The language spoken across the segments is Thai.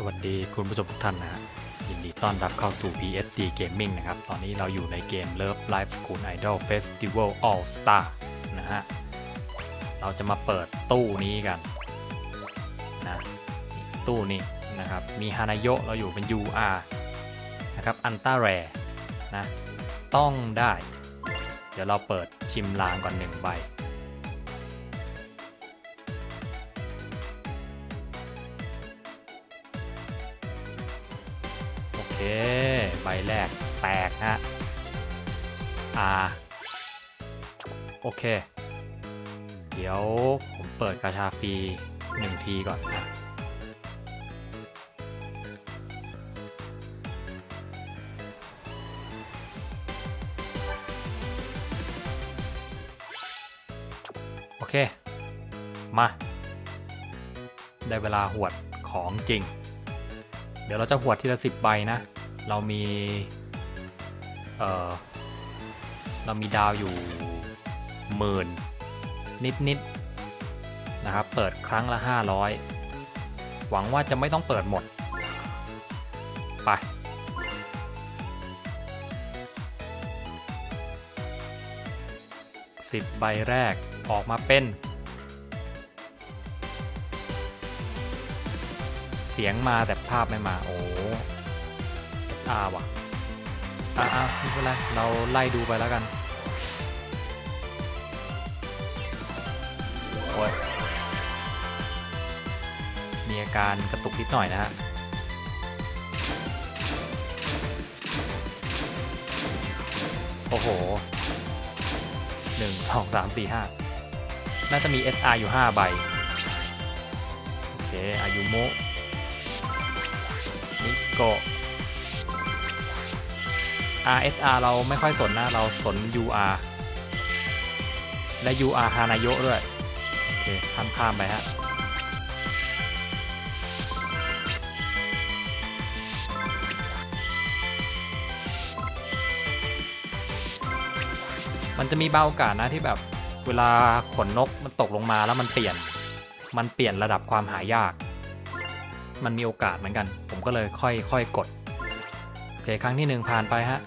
สวัสดีคุณผู้ชมทุกท่านนะยินดีต้อนรับเข้าสู่ PSD Gaming นะครับ ตอนนี้เราอยู่ในเกม Love Live School Idol Festival All Star นะฮะ เราจะมาเปิดตู้นี้กันนะตู้นี้นะครับ มีฮานาโยะเราอยู่เป็น UR นะครับ อันต้าแรนะ ต้องได้ เดี๋ยวเราเปิดชิมลางก่อนหนึ่งใบ เค ใบแรกแตกฮะอ่าโอเค เดี๋ยวผมเปิดกาชาฟรีหนึ่งทีก่อนนะโอเค มา ได้เวลาหวดของจริง เดี๋ยวเราจะหวดทีละสิบใบนะ เรามีเออเรามีดาวอยู่หมื่นนิดนิดๆนะครับ เปิดครั้งละ 500 หวังว่าจะไม่ต้องเปิดหมด ไปสิบใบแรกออกมาเป็น สียงมาแต่ภาพไม่มา โอ้อาว่ะอ่าอ่าไม่เป็นไร เราไล่ดูไปแล้วกัน โอ้ย มีอาการกระตุกนิดหน่อยนะฮะโอ้โหหนึ่งสองสามสี่ห้าน่าจะมี SR อยู่5ใบ โอเค อายุโม นิโกะ RSR เราไม่ค่อยสนนะ เราสน UR และ UR ฮานายโยด้วย โอเค ข้ามข้ามไปฮะมันจะมีบางโอกาสนะที่แบบเวลาขนนกมันตกลงมาแล้วมันเปลี่ยน มันเปลี่ยนระดับความหายาก มันมีโอกาสเหมือนกัน ผมก็เลยค่อยค่อยกด โอเค ครั้งที่หนึ่งผ่านไปฮะ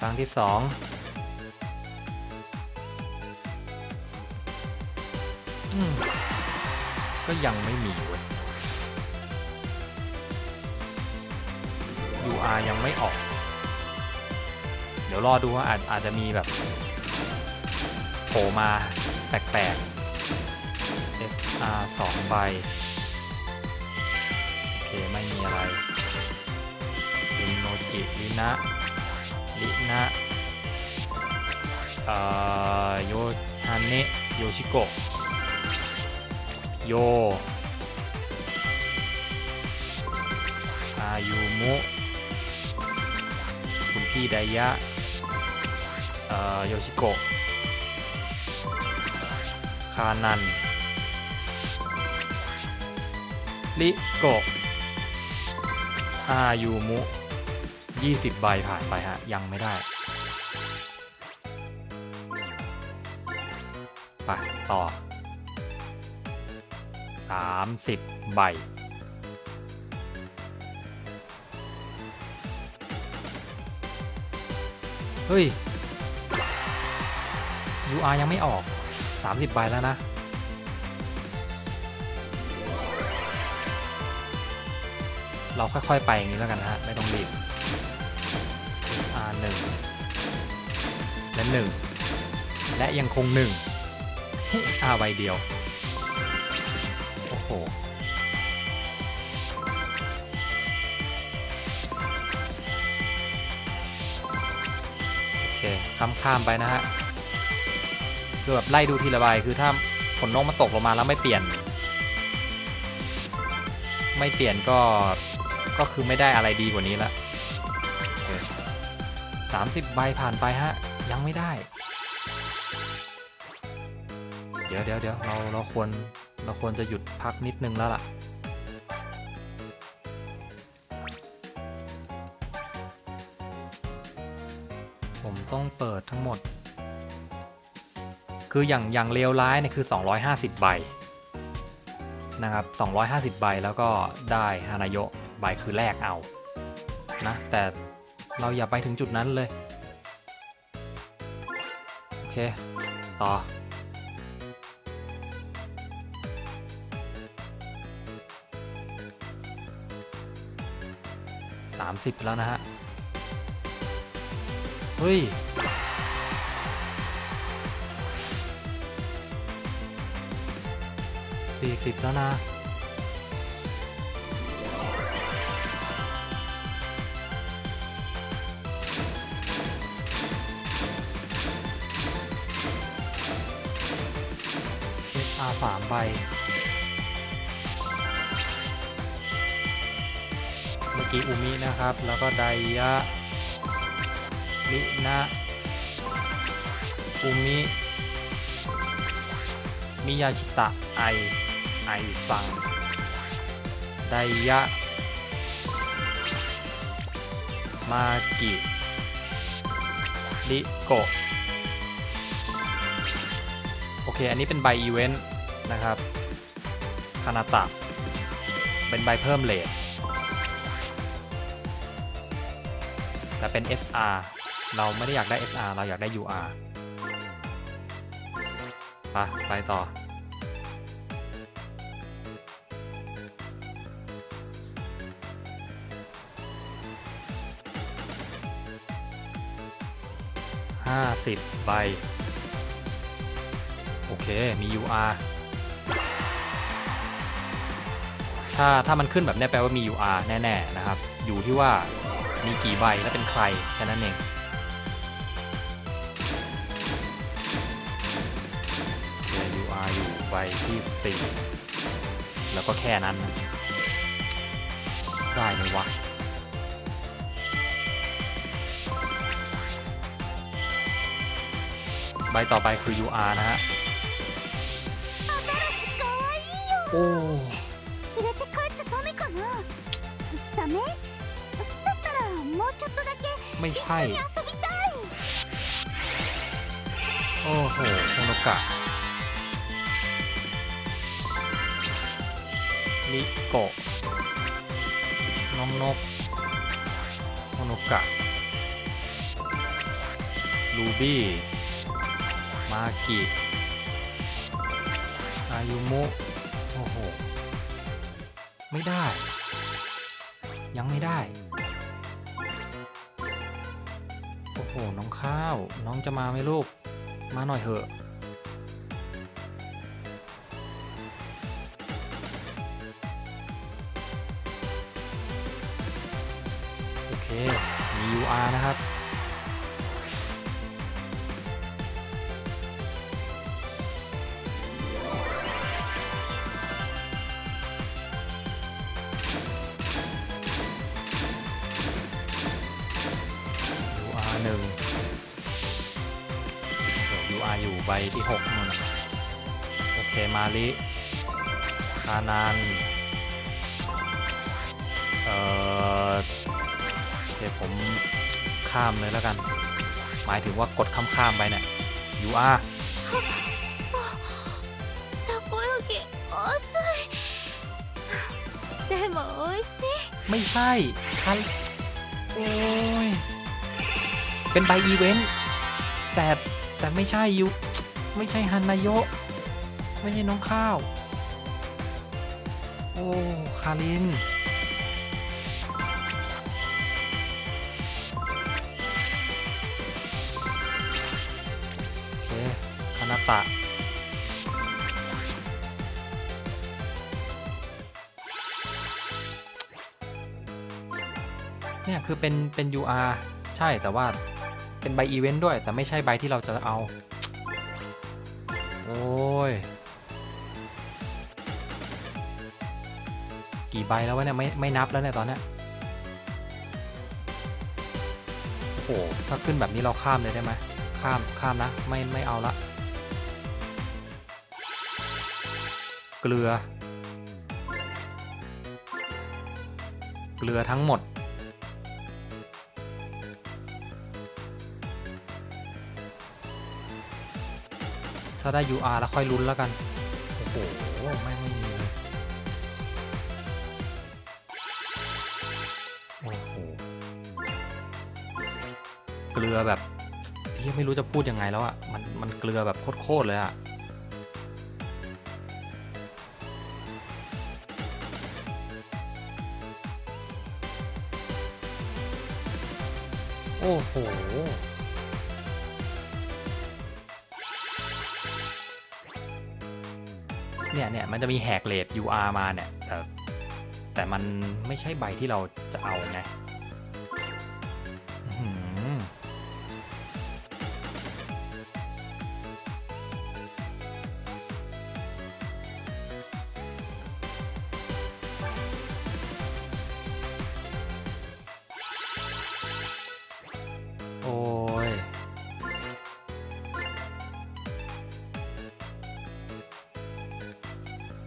ครั้งที่สองอืม ก็ยังไม่มีเว้ย UR ยังไม่ออก เดี๋ยวรอดูว่าอาจอาจจะมีแบบโผล่มาแปลกๆ SR สองใบ โอเค ไม่มีอะไรเป็นโนจิลินะลินะอ่อโยฮาเนะโยชิโกะโยอายุมุคุณพี่ไดยะเอ่อโยชิโกะคานัน ลิโกะอายูมุ20 ใบผ่านไปฮะ ยังไม่ได้ ไป ต่อ 30 ใบ เฮ้ย UR ยังไม่ออก 30 ใบแล้วนะ เราค่อยๆไปอย่างนี้แล้วกันนะฮะ ไม่ต้องรีบ R หนึ่งและหนึ่งและยังคงหนึ่ง R ใบเดียว โอ้โห โอเคข้ามข้ามๆไปนะฮะคือแบบไล่ดูทีละใบคือถ้าผลนกมันตกลงมาแล้วไม่เปลี่ยน ไม่เปลี่ยนก็ ก็คือไม่ได้อะไรดีกว่านี้ละสามสิบใบผ่านไปฮะ ยังไม่ได้ เดี๋ยวเดี๋ยวเดี๋ยวเราเราควรเราควรจะหยุดพักนิดนึงแล้วล่ะ ผมต้องเปิดทั้งหมด คืออย่างอย่างเลวร้ายเนี่ยคือ 250 ใบนะครับ 250 ใบแล้วก็ได้ฮานาโยะ ใบคือแรกเอานะแต่เราอย่าไปถึงจุดนั้นเลย โอเค ต่อ30แล้วนะฮะ เฮ้ย40แล้วนะ SR สามใบ เมื่อกี้อุมินะครับ แล้วก็ไดยะลินะอุมิ มิยาชิตะไอ ไอซัง ไดยะ มากิริโกะโอเค อันนี้เป็นใบอีเวนต์ นะครับคานาตะเป็นใบเพิ่มเลทแต่เป็น SR เราไม่ได้อยากได้ SR เราอยากได้ UR ไปไปต่อห้าสิบใบ โอเค มี UR ถ้าถ้ามันขึ้นแบบนี้แปลว่ามี UR แน่ๆนะครับ อยู่ที่ว่ามีกี่ใบและเป็นใครแค่นั้นเองเจอ UR อยู่ใบที่สี่แล้วก็แค่นั้นได้ไหมวะใบต่อไปคือ UR นะฮะ โอ้ だったらもうちょっとだけ ไม่ 一 ใช่ 緒に遊びたい โอ้โหโฮโนกะนิโกะนมนกโฮโนกะ ลูบี้ มากิ อายุมุ โอ้โห ไม่ได้ ยังไม่ได้ โอ้โห น้องข้าว น้องจะมาไหมลูก มาหน่อยเถอะโอเค มี UR นะครับ หนึ่งยูอาอยู่ใบที่หกมันโอเคมาลิคานันเอ่อเดี๋ยวผมข้ามเลยแล้วกัน หมายถึงว่ากดข้ามข้ามไปเนี่ยยูอาไม่ใช่คันโอ้ย เป็นใบอีเวนต์แต่แต่ไม่ใช่ยูไม่ใช่ฮันนายโยไม่ใช่น้องข้าว โอ้คารินโอเคคานาตะเนี่ยคือเป็นเป็น UR ใช่แต่ว่า เป็นใบอีเวนต์ด้วย แต่ไม่ใช่ใบที่เราจะเอา โอ้ย กี่ใบแล้ววะเนี่ยไม่ไม่นับแล้วเนี่ยตอนนี้โอ้โหถ้าขึ้นแบบนี้เราข้ามเลยได้ไหมข้ามข้ามนะ ไม่ไม่เอาละ เกลือ เกลือทั้งหมด ถ้าได้ UR แล้วค่อยลุ้นแล้วกัน โอ้โห ไม่ไม่มีเลโอ้โห เกลือแบบยังไม่รู้จะพูดยังไงแล้วอะ่ะ มันมันเกลือแบบโคตรเลยอะ่ะโอ้โห เนี่ยเนี่ยมันจะมีแหกเลท UR มาเนี่ยแต่แต่มันไม่ใช่ใบที่เราจะเอาไง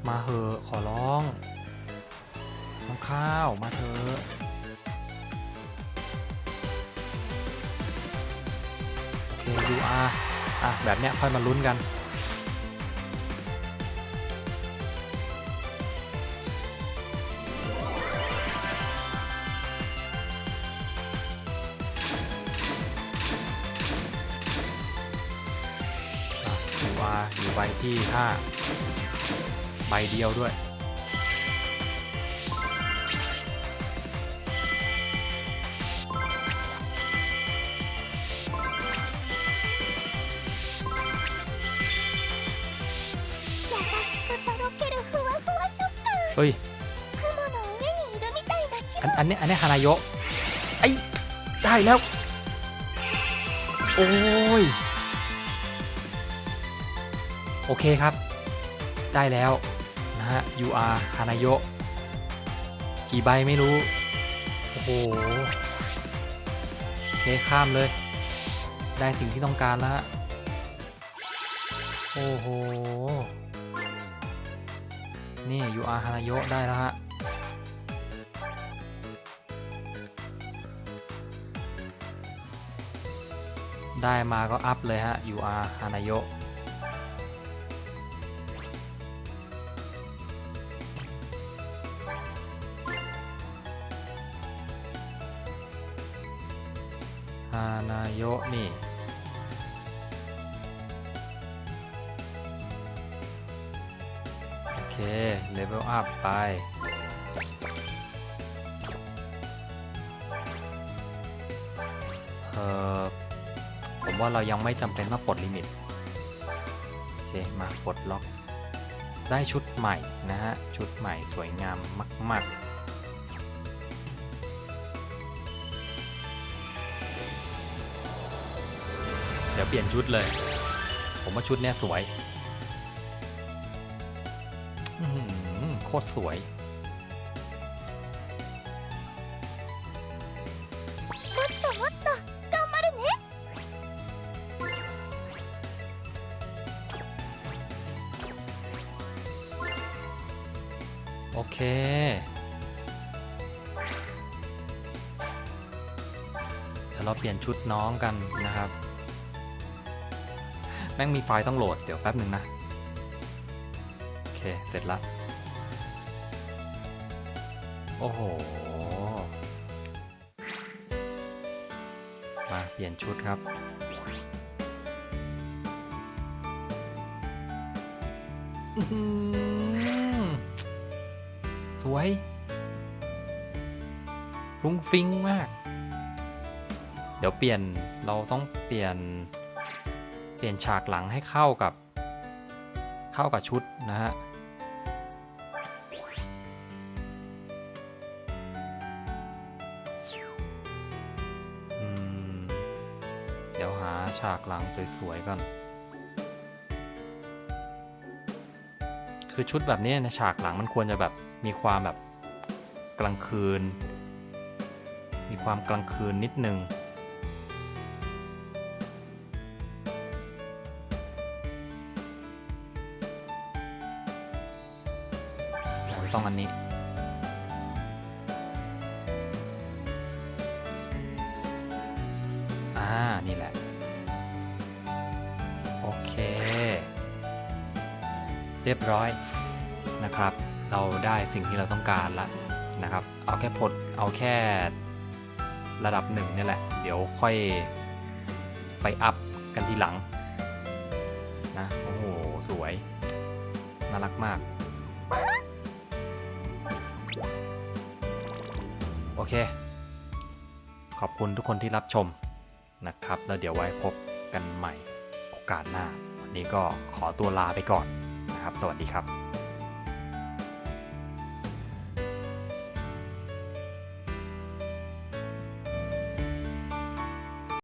มาเหอะขอร้องน้องข้าวมาเถอะโอเค UR อะ แบบเนี้ยค่อยมาลุ้นกันอะ UR อยู่ใบที่5 ใบเดียวด้วย เฮ้ย อันอันนี้อันนี้ฮานายโยไอได้แล้ว โอ้ย โอเคครับ ได้แล้ว ฮะ UR ฮานาโยกี่ใบไม่รู้ โอ้โหเคข้ามเลย ได้สิ่งที่ต้องการแล้วฮะ โอ้โห นี่ UR ฮานาโยได้แล้วฮะได้มาก็อัพเลยฮะ UR ฮานาโย โยะนี่ โอเค เลเวลอัพไปเออผมว่าเรายังไม่จำเป็นต้องปลดลิมิต โอเค มาปลดล็อก ได้ชุดใหม่นะฮะ ชุดใหม่สวยงามมาก ๆ ดี๋ยวเปลี่ยนชุดเลย ผมว่าชุดเนี้ยสวยโคตรสวย โอเคเดี๋ยวเราเปลี่ยนชุดน้องกันนะครับ แม่งมีไฟล์ต้องโหลด เดี๋ยวแป๊บหนึ่งนะ โอเค เสร็จแล้วโอ้โห มาเปลี่ยนชุดครับอื้อหือสวยรุ้งฟิ้งมาก เดี๋ยวเปลี่ยนเราต้องเปลี่ยน เปลี่ยนฉากหลังให้เข้ากับ เข้ากับชุดนะฮะเดี๋ยวหาฉากหลังสวยๆก่อน คือชุดแบบนี้ในฉากหลังมันควรจะแบบมีความแบบกลางคืน มีความกลางคืนนิดนึง ต้องอันนี้ อ่า นี่แหละ โอเค เรียบร้อยนะครับ เราได้สิ่งที่เราต้องการแล้วนะครับ เอาแค่พดเอาแค่ระดับหนึ่งนี่แหละ เดี๋ยวค่อยไปอัพกันทีหลังนะ โอ้โห สวย น่ารักมาก เค ขอบคุณทุกคนที่รับชมนะครับ แล้วเดี๋ยวไว้พบกันใหม่โอกาสหน้า วันนี้ก็ขอตัวลาไปก่อนนะครับ สวัสดีครับ